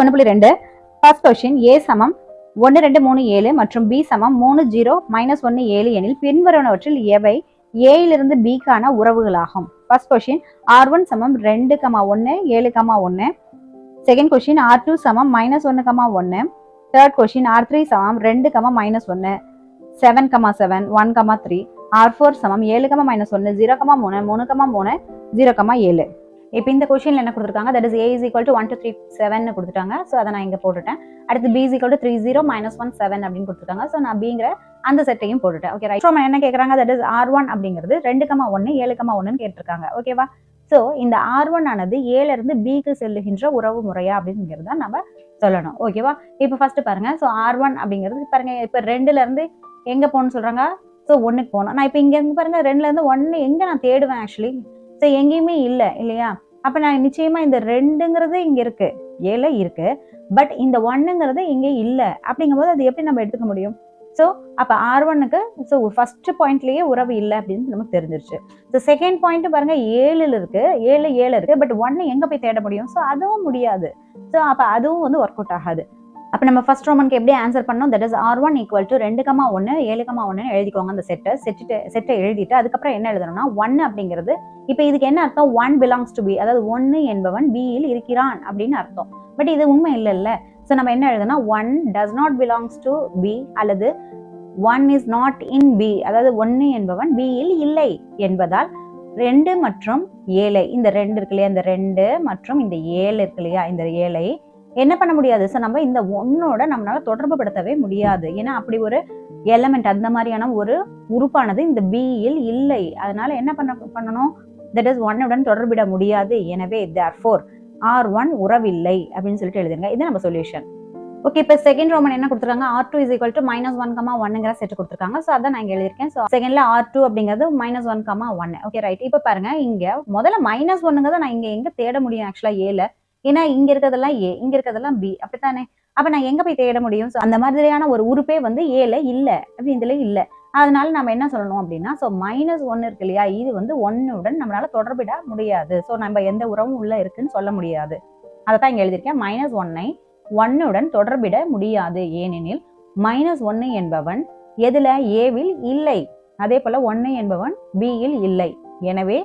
ஒன்று புள்ளி ரெண்டு. ஃபர்ஸ்ட் கொஸ்டின் ஏ சமம் ஒன்று ரெண்டு மூணு ஏழு மற்றும் பி சமம் மூணு ஜீரோ மைனஸ் ஒன்று ஏழு எனில் பின்வருவனவற்றில் எவை? ஏயிலிருந்து பிக்கான உறவுகளாகும். ஃபர்ஸ்ட் கொஸ்டின் ஆர் ஒன் சமம் ரெண்டு கமா ஒன்று ஏழு கமா ஒன்று. செகண்ட் கொஸ்டின் ஆர் டூ சமம் மைனஸ் ஒன்று கமா ஒன்று. தேர்ட் கொஸ்டின் ஆர் த்ரீ சமம் ரெண்டு கமா மைனஸ் ஒன்று. Seven comma seven one comma three R four சமம் ஏழு கமா மைனஸ் ஒன்று ஜீரோ கமா மூணு மூணு கமா மூணு ஜீரோ கமா ஏழு. இப்போ இந்த கொஷினில் என்ன கொடுத்துருக்காங்க? That is A is equal to one two three seven கொடுத்துட்டாங்க. ஸோ அதை நான் இங்கே போட்டுட்டேன். அடுத்து B is equal to three zero minus one seven அப்படின்னு கொடுத்துருக்காங்க. ஸோ நான் பிங்கிற அந்த செட்டையும் போட்டுட்டேன். ஓகே ரைட் என்ன கேட்குறாங்க தட் இஸ் ஆர் ஒன் அப்படிங்கிறது ரெண்டு கமா ஒன்று ஏழு கமா ஒன்றுன்னு கேட்டிருக்காங்க. ஓகேவா ஸோ இந்த ஆர் ஒன் ஆனது ஏலேருந்து பிக்கு செல்லுகின்ற உறவு முறையா அப்படிங்கிறத நம்ம சொல்லணும். ஓகேவா இப்போ ஃபர்ஸ்ட் பாருங்க. ஸோ ஆர் ஒன் அப்படிங்கிறது பாருங்க. இப்போ ரெண்டுலேருந்து எங்கே போகணும்னு சொல்கிறாங்க ஸோ ஒன்றுக்கு போகணும். நான் இப்போ இங்கே பாருங்க. ரெண்டுலேருந்து ஒன்று எங்கே நான் தேடுவேன் ஆக்சுவலி ஸோ எங்கேயுமே இல்லை இல்லையா? அப்போ நான் நிச்சயமாக இந்த ரெண்டுங்கிறது இங்கே இருக்குது ஏழை இருக்குது பட் இந்த ஒன்றுங்கிறது இங்கே இல்லை. அப்படிங்கும்போது அது எப்படி நம்ம எடுத்துக்க முடியும்? ஸோ அப்போ ஆர் ஒன்னுக்கு ஸோ ஃபஸ்ட்டு பாயிண்ட்லேயே உறவு இல்லை அப்படின்னு நமக்கு தெரிஞ்சிருச்சு. ஸோ செகண்ட் பாயிண்ட் பாருங்கள் ஏழில் இருக்குது ஏழு ஏழு இருக்குது பட் ஒன்று எங்கே போய் தேட முடியும்? ஸோ அதுவும் முடியாது. ஸோ அப்போ அதுவும் வந்து ஒர்க் அவுட் ஆகாது. அப்போ நம்ம ஃபர்ஸ்ட் ரோமனுக்கு எப்படி ஆன்சர் பண்ணோம் that is R one equal to ரெண்டு கமா ஒன்று ஏழு கமா ஒன்று எழுதிக்கோங்க அந்த செட்டை செட்டு செட்டை எழுதிட்டு அதுக்கப்புறம் என்ன எழுதணும்னா ஒன் அப்படிங்கிறது இப்போ இதுக்கு என்ன அர்த்தம்? ஒன் பிலாங்ஸ் டு பி அதாவது ஒன்று என்பவன் பியில் இருக்கிறான் அப்படின்னு அர்த்தம். பட் இது உண்மை இல்லைல்ல. ஸோ நம்ம என்ன எழுதுனா one does not belongs to B அல்லது one is not in B அதாவது ஒன்று என்பவன் பியில் இல்லை என்பதால் ரெண்டு மற்றும் ஏழை இந்த ரெண்டு இருக்கு இல்லையா? இந்த ரெண்டு மற்றும் இந்த ஏழு இருக்கு இல்லையா? இந்த ஏழை என்ன பண்ண முடியாது? ஸோ நம்ம இந்த ஒன்னோட நம்மளால தொடர்பு படுத்தவே முடியாது. ஏன்னா அப்படி ஒரு எலமெண்ட் அந்த மாதிரியான ஒரு உறுப்பானது இந்த பியில் இல்லை. அதனால என்ன பண்ண பண்ணணும்? தட் இஸ் ஒன்னுடன் தொடர்பிட முடியாது. எனவே தேர் ஃபோர் ஆர் ஒன் உறவில்லை அப்படின்னு சொல்லிட்டு எழுதுங்க இது நம்ம சொல்யூஷன் ஓகே இப்போ செகண்ட் ரோமன் என்ன கொடுத்துருக்காங்க? R two is equal to minus one comma ஒன்னுங்கிற set கொடுத்துருக்காங்க. ஸோ அதான் நான் இங்கே எழுதியிருக்கேன். ஸோ செகண்ட்ல ஆர் டூ அப்படிங்கிறது minus one comma one okay right இப்போ பாருங்க இங்க முதல்ல மைனஸ் ஒன்னுங்கிறத நான் இங்க எங்க தேட முடியும் ஆக்சுவலா ஏல ஏன்னா இங்க இருக்கிறதெல்லாம் ஏ இங்க இருக்கிறதெல்லாம் பி அப்படித்தானே? அப்ப நான் எங்க போய் தேட முடியும்? ஸோ அந்த மாதிரியான ஒரு உறுப்பே வந்து ஏல இல்ல. அப்படி இதுல இல்ல. அதனால நம்ம என்ன சொல்லணும் அப்படின்னா ஸோ மைனஸ் ஒன்று இருக்கு இல்லையா? இது வந்து ஒன்னுடன் நம்மளால தொடர்பிட முடியாது. ஸோ நம்ம எந்த உறவும் உள்ள இருக்குன்னு சொல்ல முடியாது. அதை தான் இங்க எழுதியிருக்கேன். மைனஸ் ஒன்னை ஒன்னுடன் தொடர்பிட முடியாது. ஏனெனில் மைனஸ் ஒன்னு என்பவன் எதுல? ஏவில் இல்லை. அதே போல ஒன்னு என்பவன் பியில் இல்லை. எனவே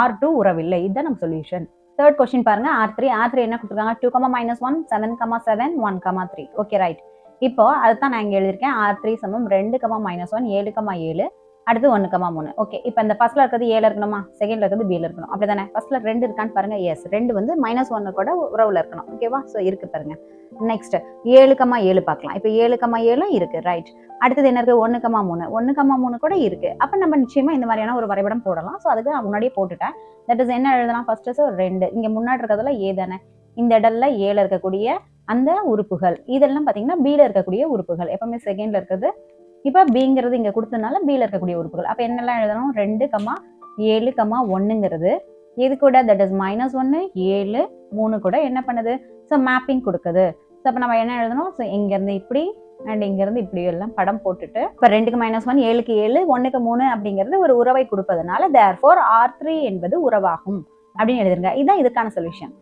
ஆர் டூ உறவில்லை. இதுதான் நம்ம சொல்யூஷன் தேர்ட் கொஸ்டின் பாருங்க ஆர் த்ரீ ஆர் த்ரீ என்ன கொடுத்துருக்காங்க? Two comma minus one seven comma seven one comma three okay right இப்போ அதுதான் நான் இங்க எழுதியிருக்கேன். ஆர் த்ரீ சமம் ரெண்டு கமா மைனஸ் ஒன் ஏழு கமா ஏழு. அடுத்து ஒன்று கமா மூணு. ஓகே இப்போ இந்த ஃபர்ஸ்ட்ல இருக்கிறது ஏழு இருக்கணுமா? செகண்ட்ல இருக்கிறது பியில் இருக்கணும். அப்படி தானே ஃபர்ஸ்ட்ல ரெண்டு இருக்கான்னு பாருங்க எஸ் ரெண்டு வந்து மைனஸ் ஒன்று கூட உறவுல இருக்கணும். ஓகேவா ஸோ இருக்கு பாருங்க. நெக்ஸ்ட் ஏழு கமா ஏழு பார்க்கலாம். இப்போ ஏழு கமா ஏழும் இருக்கு ரைட் அடுத்தது என்ன இருக்கு? ஒன்று கமா மூணு. ஒன்று கமா மூணு கூட இருக்கு. அப்போ நம்ம நிச்சயமா இந்த மாதிரியான ஒரு வரைபடம் போடலாம். ஸோ அதுக்கு நான் முன்னாடியே போட்டுட்டேன். தட் இஸ் என்ன எழுதலாம்? ஃபர்ஸ்ட் ஸோ ரெண்டு. இங்கே முன்னாடி இருக்கிறதுல ஏ தானே? இந்த இடத்துல ஏழு இருக்கக்கூடிய அந்த உறுப்புகள். இதெல்லாம் பார்த்தீங்கன்னா பியில் இருக்கக்கூடிய உறுப்புகள். எப்பவுமே செகண்ட்ல இருக்கிறது இப்போ பிங்கிறது இங்கே கொடுத்ததுனால பியில் இருக்கக்கூடிய உறுப்புகள். அப்போ என்னெல்லாம் எழுதணும்? ரெண்டு கமா ஏழு கமா ஒன்றுங்கிறது இது கூட தட் இஸ் மைனஸ் ஒன்று ஏழு மூணு கூட என்ன பண்ணுது? ஸோ மேப்பிங் கொடுக்குது. ஸோ அப்போ நம்ம என்ன எழுதணும்? ஸோ இங்கேருந்து இப்படி அண்ட் இங்கேருந்து இப்படி எல்லாம் படம் போட்டுட்டு இப்போ ரெண்டுக்கு மைனஸ் ஒன் ஏழுக்கு ஏழு ஒன்றுக்கு மூணு அப்படிங்கிறது ஒரு உறவை கொடுப்பதனால தேர் ஃபோர் ஆர் த்ரீ என்பது உறவாகும் அப்படின்னு எழுதுங்க இதுதான் இதுக்கான சொல்யூஷன்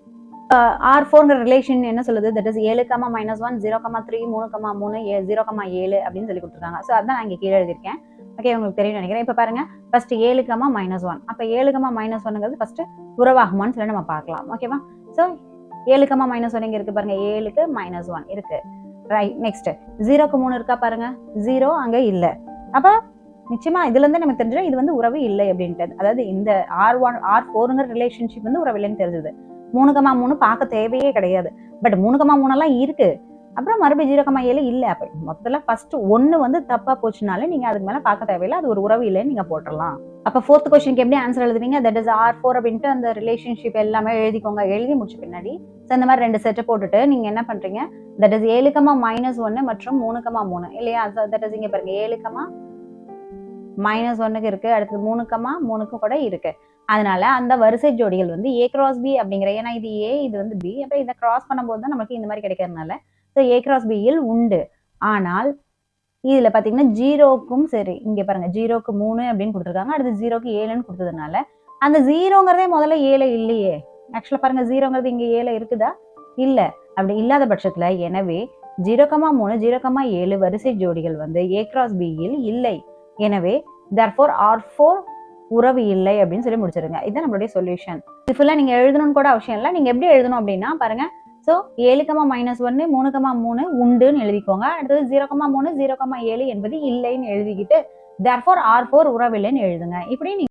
ஆர் ஃபோர்ங்கிற ரிலேஷன் என்ன சொல்லுது? தட் இஸ் ஏழு comma minus one zero comma three மூணு கமா மூணு ஏ ஜீரோ கமா ஏழு அப்படின்னு சொல்லி கொடுத்துருக்காங்க. ஸோ அதான் நான் இங்கே கீழே எழுதியிருக்கேன். ஓகே உங்களுக்கு தெரியும் நினைக்கிறேன். இப்போ பாருங்க. ஃபர்ஸ்ட் ஏழு கமா மைனஸ் ஒன் அப்போ ஏழு கமா மைனஸ் ஒன்னுங்கிறது ஃபர்ஸ்ட் உறவாகுமான்னு சொல்லி நம்ம பார்க்கலாம். ஓகேவா ஸோ ஏழு கமா மைனஸ் ஒன் இங்கே இருக்கு பாருங்க. ஏழுக்கு மைனஸ் ஒன் இருக்கு. ரைட் நெக்ஸ்ட் ஜீரோக்கு மூணு இருக்கா பாருங்க? ஜீரோ அங்கே இல்லை. அப்போ நிச்சயமா இதுல இருந்து நமக்கு தெரிஞ்சிடும் இது வந்து உறவு இல்லை அப்படின்ட்டு அதாவது இந்த ஆர் ஒன் ஆர் ஃபோருங்கிற ரிலேஷன்ஷிப் வந்து உறவு இல்லைன்னு தெரிஞ்சது. மூணுகமா மூணு பார்க்க தேவையே கிடையாது. பட் மூணு மூணெல்லாம் இருக்கு. அப்புறம் மறுபடியும் ஜீரோ ஏழு இல்லை. அப்போ மொத்தத்தில் ஃபர்ஸ்ட் ஒன்று வந்து தப்பா போச்சுனாலே நீங்க அதுக்கு மேலே பார்க்க தேவையில்லை. அது ஒரு உறவு இல்லைன்னு நீங்க போட்டுடலாம் அப்போ ஃபோர்த் கொஸ்டினுக்கு எப்படி ஆன்சர் எழுதுவீங்க? தட் இஸ் ஆர் ஃபோர் அப்படின்ட்டு அந்த ரிலேஷன்ஷிப் எல்லாமே எழுதிக்கோங்க. எழுதி முடிச்ச பின்னாடி. ஸோ இந்த மாதிரி ரெண்டு செட்டை போட்டுட்டு நீங்க என்ன பண்றீங்க? தட் இஸ் ஏழுக்கமா மைனஸ் ஒன்று மற்றும் மூணுக்கமா மூணு. இல்லையா? தட் இஸ் இங்கே பாருங்க. ஏழுக்கமா மைனஸ் ஒன்னுக்கு இருக்கு. அடுத்து மூணுக்கமா மூணுக்கும் கூட இருக்கு. அதனால அந்த வரிசை ஜோடிகள் வந்து ஏ கிராஸ் பி அப்படிங்கிற ஏன்னா இது ஏ இது வந்து பி அப்போ இதை கிராஸ் பண்ணும்போது தான் நமக்கு இந்த மாதிரி கிடைக்கிறதுனால. ஸோ ஏ கிராஸ் பியில் உண்டு. ஆனால் இதுல பாத்தீங்கன்னா ஜீரோக்கும் சரி இங்க பாருங்க ஜீரோக்கு மூணு அப்படின்னு கொடுத்துருக்காங்க. அடுத்து ஜீரோக்கு ஏழுன்னு கொடுத்ததுனால அந்த ஜீரோங்கிறதே முதல்ல ஏழை இல்லையே. ஆக்சுவலா பாருங்க ஜீரோங்கிறது இங்க ஏழை இருக்குதா? இல்ல. அப்படி இல்லாத பட்சத்துல எனவே ஜீரோ கமா மூணு ஜீரோ கமா ஏழு வரிசை ஜோடிகள் வந்து ஏ கிராஸ் பியில் இல்லை. எனவே தர்ஃபோர் ஆர் ஃபோர் உறவு இல்லை அப்படின்னு சொல்லி முடிச்சிருங்க. இதுதான் நம்மளுடைய சொல்யூஷன் இது ஃபுல்லாக நீங்கள் எழுதணும்னு கூட அவசியம் இல்லை. நீங்கள் எப்படி எழுதணும் அப்படின்னா பாருங்க. ஸோ ஏழு கமா மைனஸ் ஒன்று மூணு கமா மூணு உண்டுன்னு எழுதிக்கோங்க. அடுத்தது ஜீரோ கமா மூணு ஜீரோ கமா ஏழு என்பது இல்லைன்னு எழுதிக்கிட்டு தர்ஃபோர் ஆர் ஃபோர் உறவில்லைன்னு எழுதுங்க. இப்படி நீங்க